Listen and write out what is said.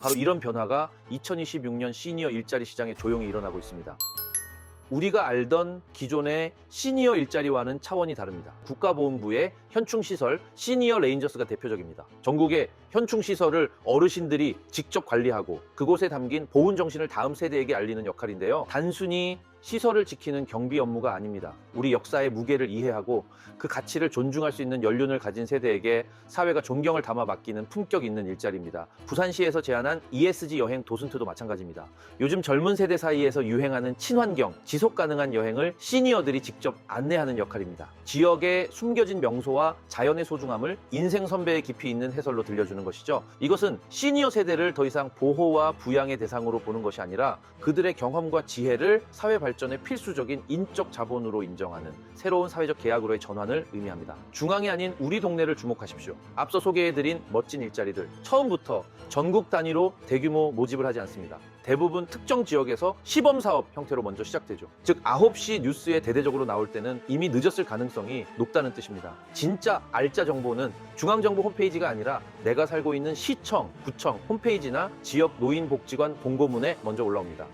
바로 이런 변화가 2026년 시니어 일자리 시장에 조용히 일어나고 있습니다. 우리가 알던 기존의 시니어 일자리와는 차원이 다릅니다. 국가보훈부의 현충시설 시니어 레인저스가 대표적입니다. 전국의 현충시설을 어르신들이 직접 관리하고 그곳에 담긴 보훈 정신을 다음 세대에게 알리는 역할인데요. 단순히 시설을 지키는 경비 업무가 아닙니다. 우리 역사의 무게를 이해하고 그 가치를 존중할 수 있는 연륜을 가진 세대에게 사회가 존경을 담아 맡기는 품격 있는 일자리입니다. 부산시에서 제안한 ESG 여행 도슨트도 마찬가지입니다. 요즘 젊은 세대 사이에서 유행하는 친환경, 지속 가능한 여행을 시니어들이 직접 안내하는 역할입니다. 지역의 숨겨진 명소와 자연의 소중함을 인생 선배의 깊이 있는 해설로 들려주는 것이죠. 이것은 시니어 세대를 더 이상 보호와 부양의 대상으로 보는 것이 아니라 그들의 경험과 지혜를 사회 발전 의 필수적인 인적 자본으로 인정하는 새로운 사회적 계약으로의 전환을 의미합니다. 중앙이 아닌 우리 동네를 주목하십시오. 앞서 소개해드린 멋진 일자리들 처음부터 전국 단위로 대규모 모집을 하지 않습니다. 대부분 특정 지역에서 시범 사업 형태로 먼저 시작되죠. 즉 9시 뉴스에 대대적으로 나올 때는 이미 늦었을 가능성이 높다는 뜻입니다. 진짜 알짜 정보는 중앙정부 홈페이지가 아니라 내가 살고 있는 시청, 구청 홈페이지나 지역 노인복지관 공고문에 먼저 올라옵니다.